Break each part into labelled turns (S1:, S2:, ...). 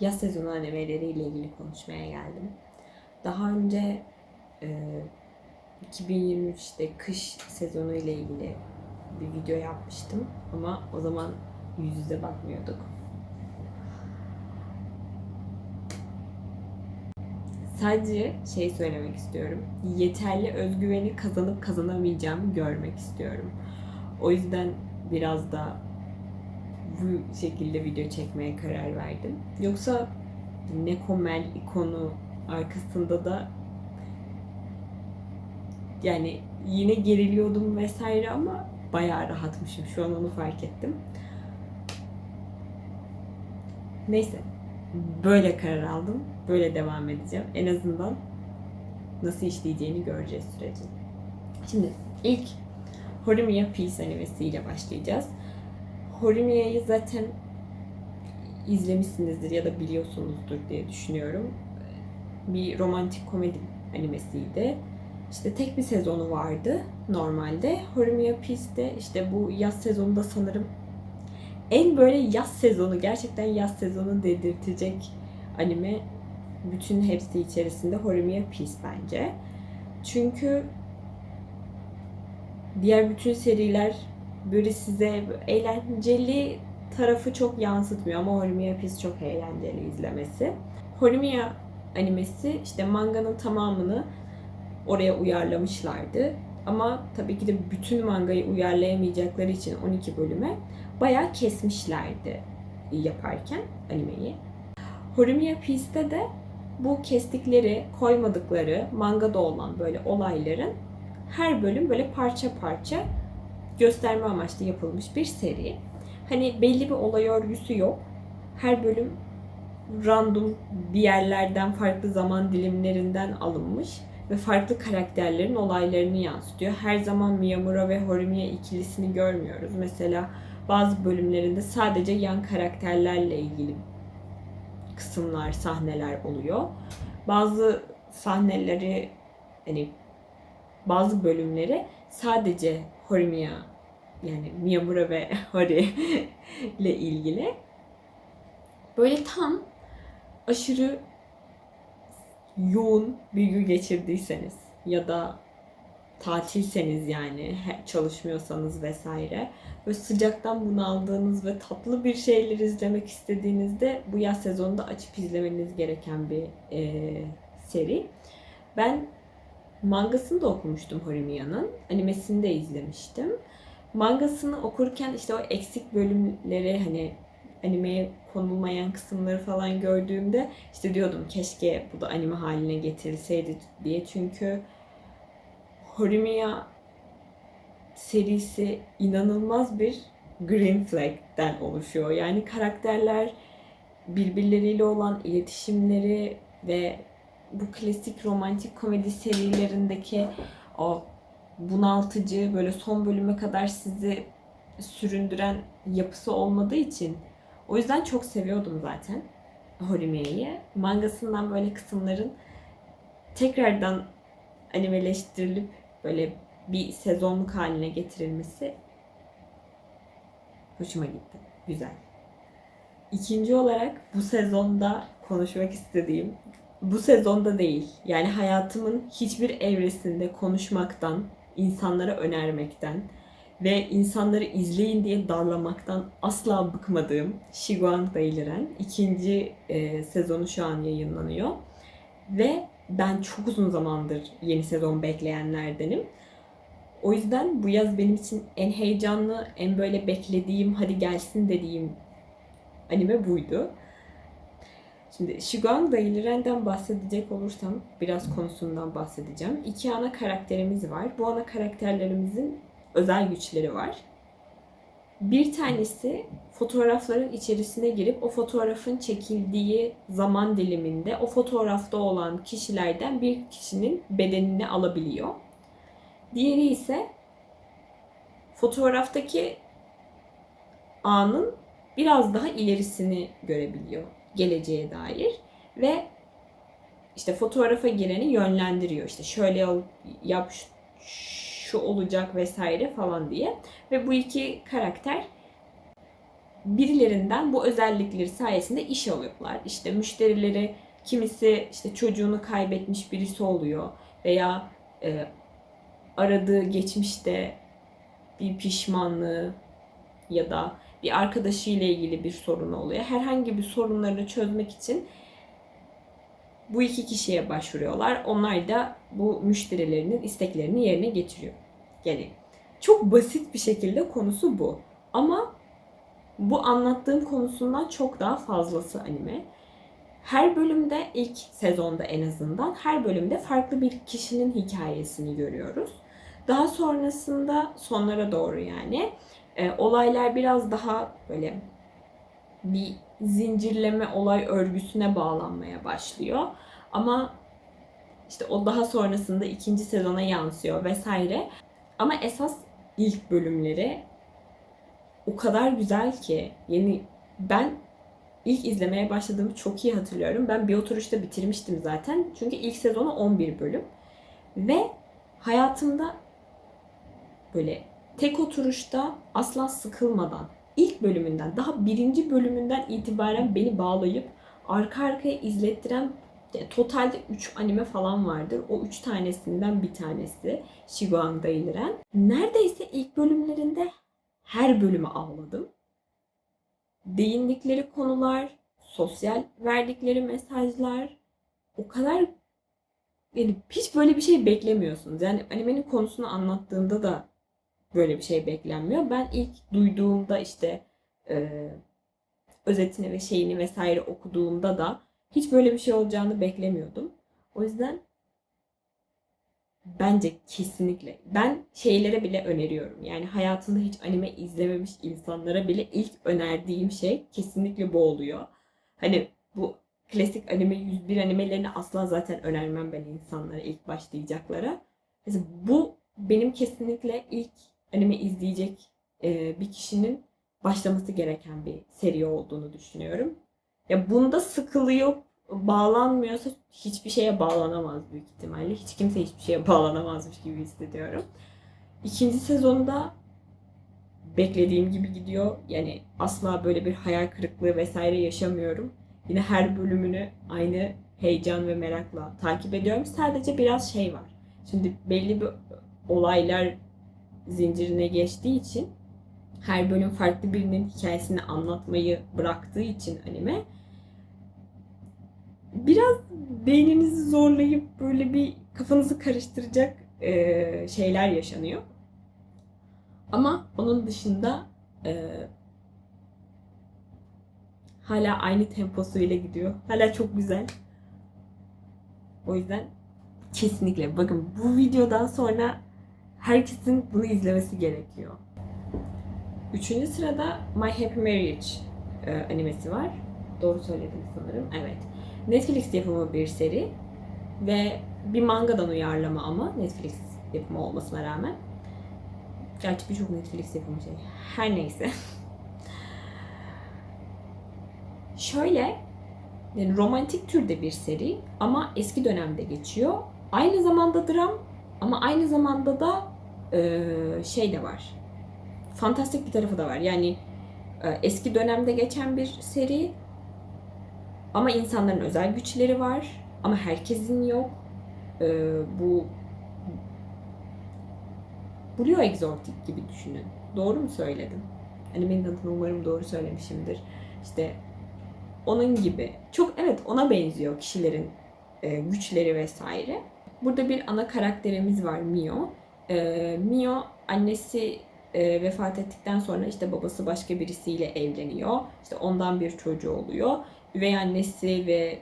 S1: yaz sezonu animeleriyle ilgili konuşmaya geldim. Daha önce e, 2023'te kış sezonu ile ilgili bir video yapmıştım ama o zaman yüz yüze bakmıyorduk. Sadece şey söylemek istiyorum. Yeterli özgüveni kazanıp kazanamayacağımı görmek istiyorum. O yüzden biraz da bu şekilde video çekmeye karar verdim. Yoksa Nekomel ikonu arkasında da yani yine geriliyordum vesaire ama bayağı rahatmışım. Şu an onu fark ettim. Neyse. Böyle karar aldım. Böyle devam edeceğim. En azından nasıl işleyeceğini göreceğiz sürecin. Şimdi ilk Horimiya Peace animesiyle başlayacağız. Horimiya'yı zaten izlemişsinizdir ya da biliyorsunuzdur diye düşünüyorum. Bir romantik komedi animesiydi. İşte tek bir sezonu vardı normalde. Horimiya Peace'de işte bu yaz sezonunda sanırım en böyle yaz sezonu, gerçekten yaz sezonu dedirtecek anime bütün hepsi içerisinde Horimiya Peace bence. Çünkü diğer bütün seriler böyle size eğlenceli tarafı çok yansıtmıyor ama Horimiya Peace çok eğlenceli izlemesi. Horimiya animesi işte manganın tamamını oraya uyarlamışlardı. Ama tabii ki de bütün mangayı uyarlayamayacakları için 12 bölüme bayağı kesmişlerdi yaparken animeyi. Horimiya Peace'te de bu kestikleri, koymadıkları mangada olan böyle olayların her bölüm böyle parça parça gösterme amaçlı yapılmış bir seri. Hani belli bir olay örgüsü yok. Her bölüm random bir yerlerden, farklı zaman dilimlerinden alınmış ve farklı karakterlerin olaylarını yansıtıyor. Her zaman Miyamura ve Horimiya ikilisini görmüyoruz. Mesela bazı bölümlerinde sadece yan karakterlerle ilgili kısımlar, sahneler oluyor. Bazı sahneleri hani bazı bölümleri sadece Horimiya yani Miyamura ve Hori ile ilgili. Böyle tam aşırı yoğun bir gün geçirdiyseniz ya da tatilseniz yani çalışmıyorsanız vesaire ve sıcaktan bunaldığınız ve tatlı bir şeyler izlemek istediğinizde bu yaz sezonunda açıp izlemeniz gereken bir e, seri. Ben mangasını da okumuştum Horimiya'nın. Animesini de izlemiştim. Mangasını okurken işte o eksik bölümleri hani animeye konulmayan kısımları falan gördüğümde işte diyordum keşke bu da anime haline getirilseydi diye. Çünkü Horimiya serisi inanılmaz bir green flag'den oluşuyor. Yani karakterler birbirleriyle olan iletişimleri ve bu klasik romantik komedi serilerindeki o bunaltıcı böyle son bölüme kadar sizi süründüren yapısı olmadığı için o yüzden çok seviyordum zaten Horimiya'yı. Mangasından böyle kısımların tekrardan animeleştirilip böyle bir sezonluk haline getirilmesi hoşuma gitti. Güzel. İkinci olarak bu sezonda konuşmak istediğim, bu sezonda değil, yani hayatımın hiçbir evresinde konuşmaktan, insanlara önermekten ve insanları izleyin diye darlamaktan asla bıkmadığım Shiguang Dailiren ikinci e, sezonu şu an yayınlanıyor. Ve ben çok uzun zamandır yeni sezon bekleyenlerdenim. O yüzden bu yaz benim için en heyecanlı, en böyle beklediğim, hadi gelsin dediğim anime buydu. Şimdi Shiguang Dailiren'den bahsedecek olursam biraz konusundan bahsedeceğim. İki ana karakterimiz var. Bu ana karakterlerimizin özel güçleri var. Bir tanesi fotoğrafların içerisine girip o fotoğrafın çekildiği zaman diliminde o fotoğrafta olan kişilerden bir kişinin bedenini alabiliyor. Diğeri ise fotoğraftaki anın biraz daha ilerisini görebiliyor geleceğe dair ve işte fotoğrafa gireni yönlendiriyor. İşte şöyle yap şu olacak vesaire falan diye. Ve bu iki karakter birilerinden bu özellikleri sayesinde iş alıyorlar. İşte müşterileri kimisi işte çocuğunu kaybetmiş birisi oluyor veya e, aradığı geçmişte bir pişmanlığı ya da bir arkadaşıyla ilgili bir sorun oluyor. Herhangi bir sorunlarını çözmek için bu iki kişiye başvuruyorlar. Onlar da bu müşterilerinin isteklerini yerine getiriyor. Yani çok basit bir şekilde konusu bu. Ama bu anlattığım konusundan çok daha fazlası anime. Her bölümde ilk sezonda en azından her bölümde farklı bir kişinin hikayesini görüyoruz. Daha sonrasında sonlara doğru yani e, olaylar biraz daha böyle bir zincirleme olay örgüsüne bağlanmaya başlıyor. Ama işte o daha sonrasında ikinci sezona yansıyor vesaire. Ama esas ilk bölümleri o kadar güzel ki yani ben ilk izlemeye başladığımı çok iyi hatırlıyorum. Ben bir oturuşta bitirmiştim zaten. Çünkü ilk sezonu 11 bölüm. Ve hayatımda böyle tek oturuşta asla sıkılmadan ilk bölümünden daha birinci bölümünden itibaren beni bağlayıp arka arkaya izlettiren totalde 3 anime falan vardır. O 3 tanesinden bir tanesi Shiguang'da iniren. Neredeyse ilk bölümlerinde her bölümü ağladım. Değindikleri konular, sosyal verdikleri mesajlar o kadar yani hiç böyle bir şey beklemiyorsunuz. Yani animenin konusunu anlattığında da böyle bir şey beklenmiyor. Ben ilk duyduğumda işte e, özetini ve şeyini vesaire okuduğumda da hiç böyle bir şey olacağını beklemiyordum. O yüzden bence kesinlikle ben şeylere bile öneriyorum. Yani hayatında hiç anime izlememiş insanlara bile ilk önerdiğim şey kesinlikle bu oluyor. Hani bu klasik anime 101 animelerini asla zaten önermem ben insanlara ilk başlayacaklara. Mesela bu benim kesinlikle ilk anime izleyecek e, bir kişinin başlaması gereken bir seri olduğunu düşünüyorum. Ya bunda sıkılıyor, bağlanmıyorsa hiçbir şeye bağlanamaz büyük ihtimalle. Hiç kimse hiçbir şeye bağlanamazmış gibi hissediyorum. İkinci sezonda beklediğim gibi gidiyor. Yani asla böyle bir hayal kırıklığı vesaire yaşamıyorum. Yine her bölümünü aynı heyecan ve merakla takip ediyorum. Sadece biraz şey var. Şimdi belli bir olaylar zincirine geçtiği için her bölüm farklı birinin hikayesini anlatmayı bıraktığı için anime biraz beyninizi zorlayıp böyle bir kafanızı karıştıracak e, şeyler yaşanıyor. Ama onun dışında e, hala aynı temposuyla gidiyor. Hala çok güzel. O yüzden kesinlikle bakın bu videodan sonra herkesin bunu izlemesi gerekiyor. Üçüncü sırada My Happy Marriage e, animesi var. Doğru söyledim sanırım. Evet. Netflix yapımı bir seri ve bir mangadan uyarlama ama Netflix yapımı olmasına rağmen. Gerçi birçok Netflix yapımı şey. Her neyse. Şöyle yani romantik türde bir seri ama eski dönemde geçiyor. Aynı zamanda dram ama aynı zamanda da e, şey de var. Fantastik bir tarafı da var. Yani e, eski dönemde geçen bir seri ama insanların özel güçleri var. Ama herkesin yok. E, bu Blue Exotic gibi düşünün. Doğru mu söyledim? Animenin adını umarım doğru söylemişimdir. İşte onun gibi. Çok evet ona benziyor kişilerin e, güçleri vesaire. Burada bir ana karakterimiz var Mio. E, Mio annesi e, vefat ettikten sonra işte babası başka birisiyle evleniyor. İşte ondan bir çocuğu oluyor. Üvey annesi ve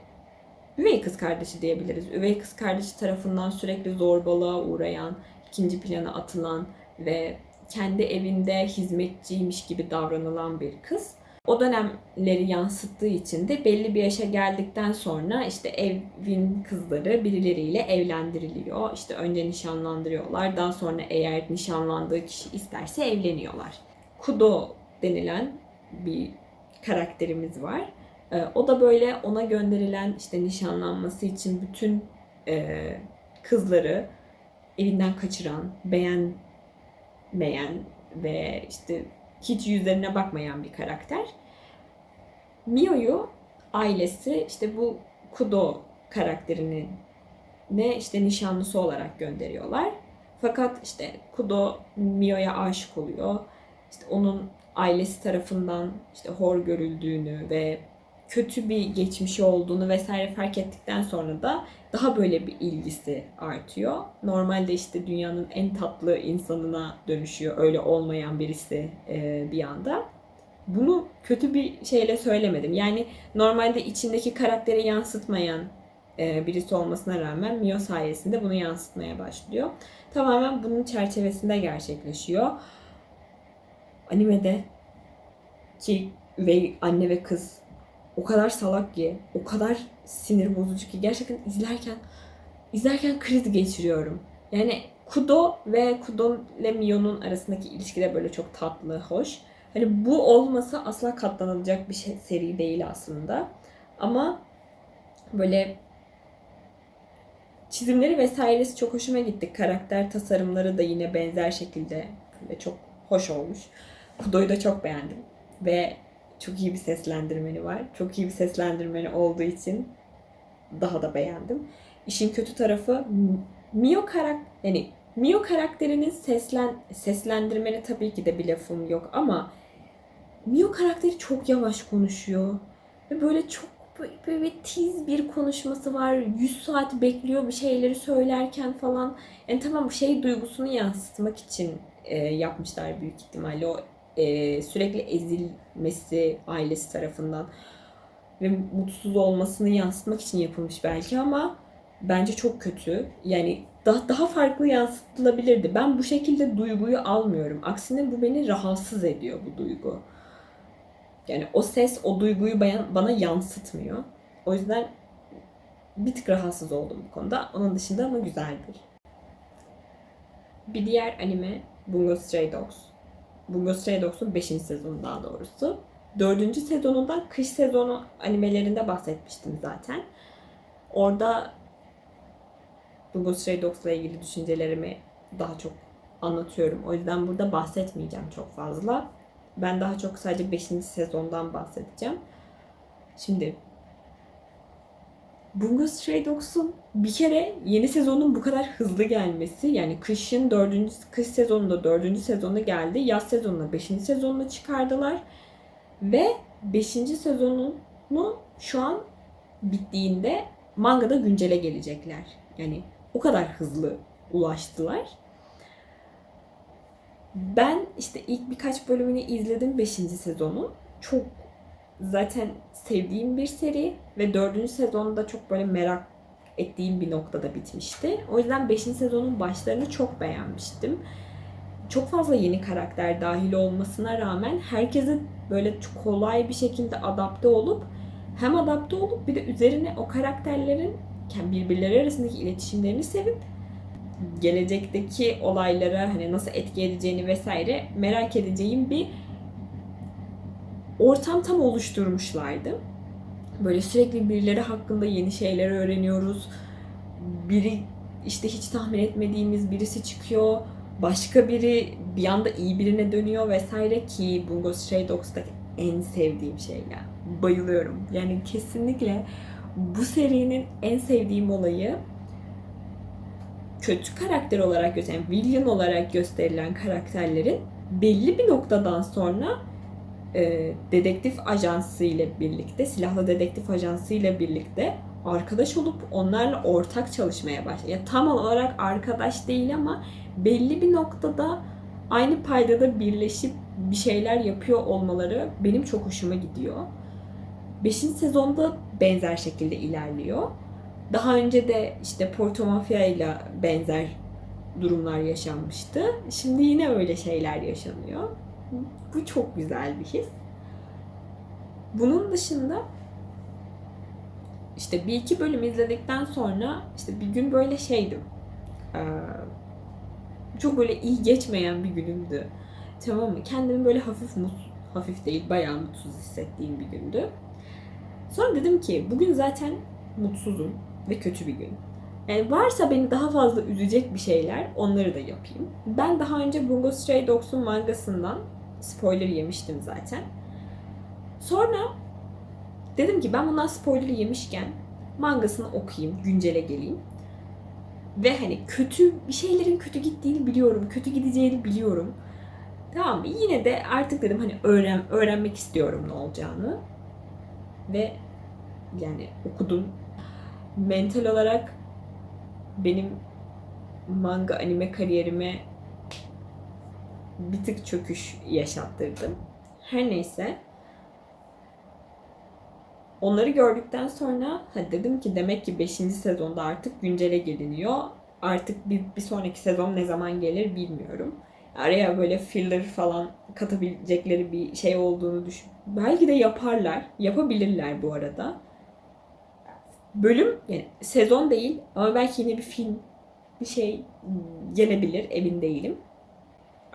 S1: üvey kız kardeşi diyebiliriz. Üvey kız kardeşi tarafından sürekli zorbalığa uğrayan, ikinci plana atılan ve kendi evinde hizmetçiymiş gibi davranılan bir kız o dönemleri yansıttığı için de belli bir yaşa geldikten sonra işte evin kızları birileriyle evlendiriliyor. İşte önce nişanlandırıyorlar. Daha sonra eğer nişanlandığı kişi isterse evleniyorlar. Kudo denilen bir karakterimiz var. Ee, o da böyle ona gönderilen işte nişanlanması için bütün e, kızları evinden kaçıran, beğenmeyen ve işte hiç yüzlerine bakmayan bir karakter. Mio'yu ailesi işte bu Kudo karakterinin ne işte nişanlısı olarak gönderiyorlar. Fakat işte Kudo Mio'ya aşık oluyor. İşte onun ailesi tarafından işte hor görüldüğünü ve kötü bir geçmişi olduğunu vesaire fark ettikten sonra da daha böyle bir ilgisi artıyor. Normalde işte dünyanın en tatlı insanına dönüşüyor öyle olmayan birisi e, bir anda. Bunu kötü bir şeyle söylemedim. Yani normalde içindeki karakteri yansıtmayan e, birisi olmasına rağmen Mio sayesinde bunu yansıtmaya başlıyor. Tamamen bunun çerçevesinde gerçekleşiyor. Animede ki üvey anne ve kız o kadar salak ki, o kadar sinir bozucu ki gerçekten izlerken izlerken kriz geçiriyorum. Yani Kudo ve Kudo ile Mio'nun arasındaki ilişki de böyle çok tatlı, hoş. Hani bu olmasa asla katlanılacak bir şey, seri değil aslında. Ama böyle çizimleri vesairesi çok hoşuma gitti. Karakter tasarımları da yine benzer şekilde ve çok hoş olmuş. Kudo'yu da çok beğendim. Ve çok iyi bir seslendirmeni var. Çok iyi bir seslendirmeni olduğu için daha da beğendim. İşin kötü tarafı Mio karak yani Mio karakterinin seslen seslendirmeni tabii ki de bir lafım yok ama Mio karakteri çok yavaş konuşuyor. Ve böyle çok böyle, tiz bir konuşması var. 100 saat bekliyor bir şeyleri söylerken falan. Yani tamam şey duygusunu yansıtmak için e, yapmışlar büyük ihtimalle. O e, sürekli ezilmesi ailesi tarafından ve mutsuz olmasını yansıtmak için yapılmış belki ama bence çok kötü. Yani daha daha farklı yansıtılabilirdi. Ben bu şekilde duyguyu almıyorum. Aksine bu beni rahatsız ediyor bu duygu. Yani o ses o duyguyu bana yansıtmıyor. O yüzden bir tık rahatsız oldum bu konuda. Onun dışında ama güzeldir. Bir diğer anime Bungo Stray Dogs. Bungo Stray Dogs'un 5. sezonu daha doğrusu. 4. sezonunda kış sezonu animelerinde bahsetmiştim zaten. Orada Bungo Stray Dogs'la ilgili düşüncelerimi daha çok anlatıyorum. O yüzden burada bahsetmeyeceğim çok fazla. Ben daha çok sadece 5. sezondan bahsedeceğim. Şimdi Bungo Stray Dogs'un bir kere yeni sezonun bu kadar hızlı gelmesi yani kışın 4. kış sezonunda 4. sezonu geldi. Yaz sezonunda 5. sezonunu çıkardılar. Ve 5. sezonunu şu an bittiğinde mangada güncele gelecekler. Yani o kadar hızlı ulaştılar. Ben işte ilk birkaç bölümünü izledim 5. sezonu. Çok zaten sevdiğim bir seri ve 4. sezonda çok böyle merak ettiğim bir noktada bitmişti. O yüzden 5. sezonun başlarını çok beğenmiştim. Çok fazla yeni karakter dahil olmasına rağmen herkesin böyle kolay bir şekilde adapte olup hem adapte olup bir de üzerine o karakterlerin birbirleri arasındaki iletişimlerini sevip gelecekteki olaylara hani nasıl etki edeceğini vesaire merak edeceğim bir ortam tam oluşturmuşlardı. Böyle sürekli birileri hakkında yeni şeyler öğreniyoruz. Biri işte hiç tahmin etmediğimiz birisi çıkıyor. Başka biri bir anda iyi birine dönüyor vesaire ki Bungo Stray Dogs'taki en sevdiğim şeyler. Bayılıyorum. Yani kesinlikle bu serinin en sevdiğim olayı kötü karakter olarak gösterilen, villain olarak gösterilen karakterlerin belli bir noktadan sonra e, dedektif ajansı ile birlikte, silahlı dedektif ajansı ile birlikte arkadaş olup onlarla ortak çalışmaya başlıyor. Ya tam olarak arkadaş değil ama belli bir noktada aynı paydada birleşip bir şeyler yapıyor olmaları benim çok hoşuma gidiyor. Beşinci sezonda benzer şekilde ilerliyor. Daha önce de işte Porto Mafia ile benzer durumlar yaşanmıştı. Şimdi yine öyle şeyler yaşanıyor. Bu çok güzel bir his. Bunun dışında işte bir iki bölüm izledikten sonra işte bir gün böyle şeydim. Çok böyle iyi geçmeyen bir günümdü. Tamam mı? Kendimi böyle hafif mut, hafif değil bayağı mutsuz hissettiğim bir gündü. Sonra dedim ki bugün zaten mutsuzum ve kötü bir gün. Yani varsa beni daha fazla üzecek bir şeyler onları da yapayım. Ben daha önce Bungo Stray Dogs'un mangasından spoiler yemiştim zaten. Sonra Dedim ki ben bundan spoiler yemişken mangasını okuyayım, güncele geleyim. Ve hani kötü bir şeylerin kötü gittiğini biliyorum, kötü gideceğini biliyorum. Tamam mı? Yine de artık dedim hani öğren öğrenmek istiyorum ne olacağını. Ve yani okudum. Mental olarak benim manga anime kariyerime bir tık çöküş yaşattırdım. Her neyse. Onları gördükten sonra ha dedim ki demek ki 5. sezonda artık güncele geliniyor. Artık bir, bir sonraki sezon ne zaman gelir bilmiyorum. Araya böyle filler falan katabilecekleri bir şey olduğunu düşün. Belki de yaparlar. Yapabilirler bu arada. Bölüm yani sezon değil ama belki yine bir film bir şey gelebilir emin değilim.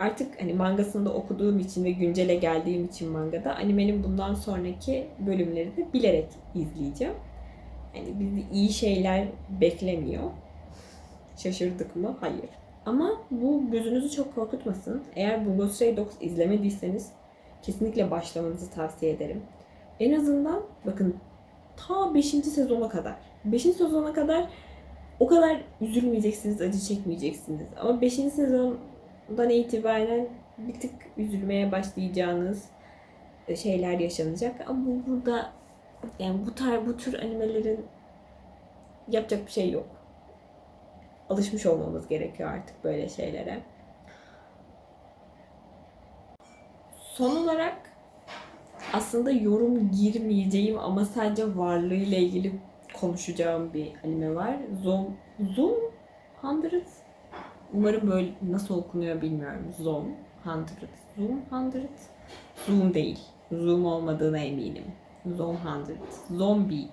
S1: Artık hani mangasını da okuduğum için ve güncele geldiğim için mangada animenin bundan sonraki bölümleri de bilerek izleyeceğim. Yani bizi iyi şeyler beklemiyor. Şaşırdık mı? Hayır. Ama bu gözünüzü çok korkutmasın. Eğer Bungo Stray Dogs izlemediyseniz kesinlikle başlamanızı tavsiye ederim. En azından bakın ta 5. sezona kadar. 5. sezona kadar o kadar üzülmeyeceksiniz, acı çekmeyeceksiniz. Ama 5. sezondan itibaren bir tık üzülmeye başlayacağınız şeyler yaşanacak. Ama bu burada yani bu tar bu tür animelerin yapacak bir şey yok. Alışmış olmamız gerekiyor artık böyle şeylere. Son olarak aslında yorum girmeyeceğim ama sadece varlığıyla ilgili konuşacağım bir anime var. Zoom, Zoom 100 Umarım böyle nasıl okunuyor bilmiyorum. Zoom 100. Zoom 100. Zoom değil. Zoom olmadığına eminim. Zoom 100. Zombie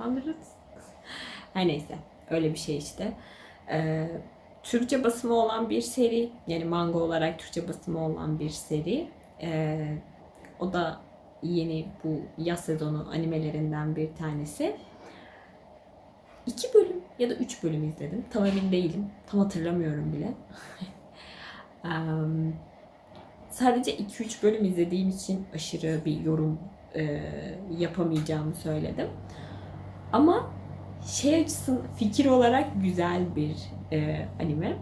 S1: 100. Her neyse. Öyle bir şey işte. Ee, Türkçe basımı olan bir seri. Yani manga olarak Türkçe basımı olan bir seri. Ee, o da yeni bu yaz sezonu animelerinden bir tanesi. İki bölüm ya da üç bölüm izledim. Tam emin değilim. Tam hatırlamıyorum bile. um, sadece 2-3 bölüm izlediğim için aşırı bir yorum e, yapamayacağımı söyledim. Ama şey açısın fikir olarak güzel bir e, anime.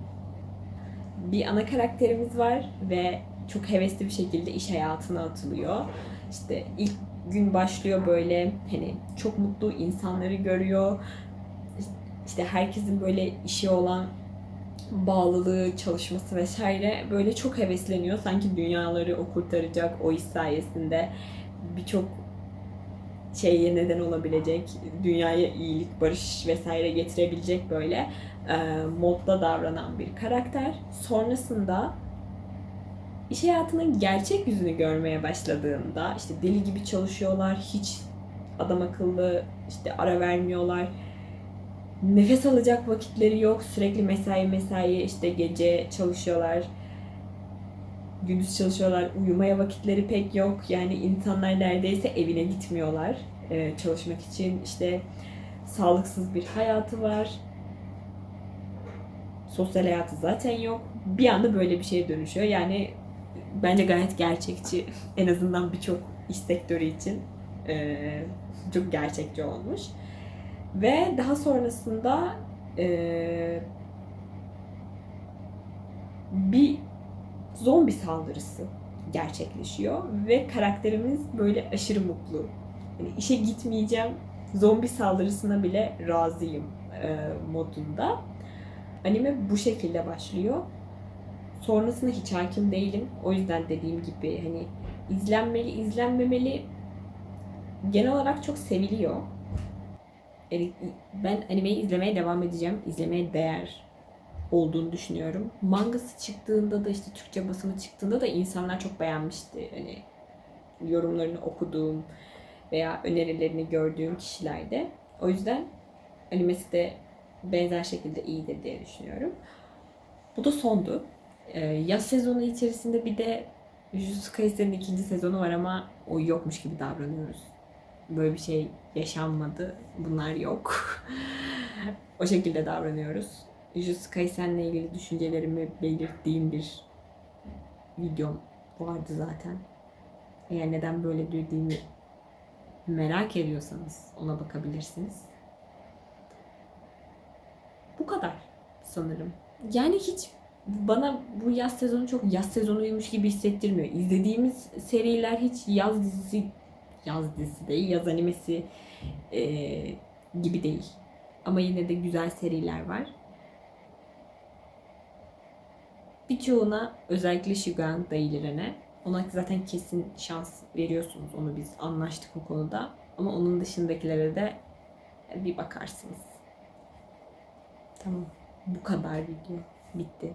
S1: Bir ana karakterimiz var ve çok hevesli bir şekilde iş hayatına atılıyor. İşte ilk gün başlıyor böyle hani çok mutlu insanları görüyor. İşte herkesin böyle işi olan bağlılığı, çalışması vesaire böyle çok hevesleniyor. Sanki dünyaları o kurtaracak o iş sayesinde birçok şeye neden olabilecek, dünyaya iyilik, barış vesaire getirebilecek böyle e, modda davranan bir karakter. Sonrasında iş hayatının gerçek yüzünü görmeye başladığında işte deli gibi çalışıyorlar, hiç adam akıllı işte ara vermiyorlar. Nefes alacak vakitleri yok. Sürekli mesai mesai işte gece çalışıyorlar. Gündüz çalışıyorlar. Uyumaya vakitleri pek yok. Yani insanlar neredeyse evine gitmiyorlar e, çalışmak için. işte sağlıksız bir hayatı var. Sosyal hayatı zaten yok. Bir anda böyle bir şeye dönüşüyor. Yani bence gayet gerçekçi. En azından birçok iş sektörü için e, çok gerçekçi olmuş. Ve daha sonrasında e, bir zombi saldırısı gerçekleşiyor ve karakterimiz böyle aşırı mutlu. Yani işe gitmeyeceğim, zombi saldırısına bile razıyım e, modunda. Anime bu şekilde başlıyor. Sonrasında hiç hakim değilim. O yüzden dediğim gibi hani izlenmeli, izlenmemeli genel olarak çok seviliyor. Ben animeyi izlemeye devam edeceğim. İzlemeye değer olduğunu düşünüyorum. Mangası çıktığında da işte Türkçe basımı çıktığında da insanlar çok beğenmişti. Hani yorumlarını okuduğum veya önerilerini gördüğüm kişilerde. O yüzden animesi de benzer şekilde iyidir diye düşünüyorum. Bu da sondu. Ee, yaz sezonu içerisinde bir de Jujutsu Kaisen'in ikinci sezonu var ama o yokmuş gibi davranıyoruz. Böyle bir şey yaşanmadı. Bunlar yok. o şekilde davranıyoruz. Jujutsu Kaisen'le ilgili düşüncelerimi belirttiğim bir videom vardı zaten. Eğer neden böyle dediğimi merak ediyorsanız ona bakabilirsiniz. Bu kadar sanırım. Yani hiç bana bu yaz sezonu çok yaz sezonuymuş gibi hissettirmiyor. İzlediğimiz seriler hiç yaz dizisi yaz dizisi değil, yaz animesi e, gibi değil. Ama yine de güzel seriler var. Birçoğuna özellikle Şugan Daily'lerine ona zaten kesin şans veriyorsunuz. Onu biz anlaştık o konuda. Ama onun dışındakilere de bir bakarsınız. Tamam. Bu kadar video. Bitti.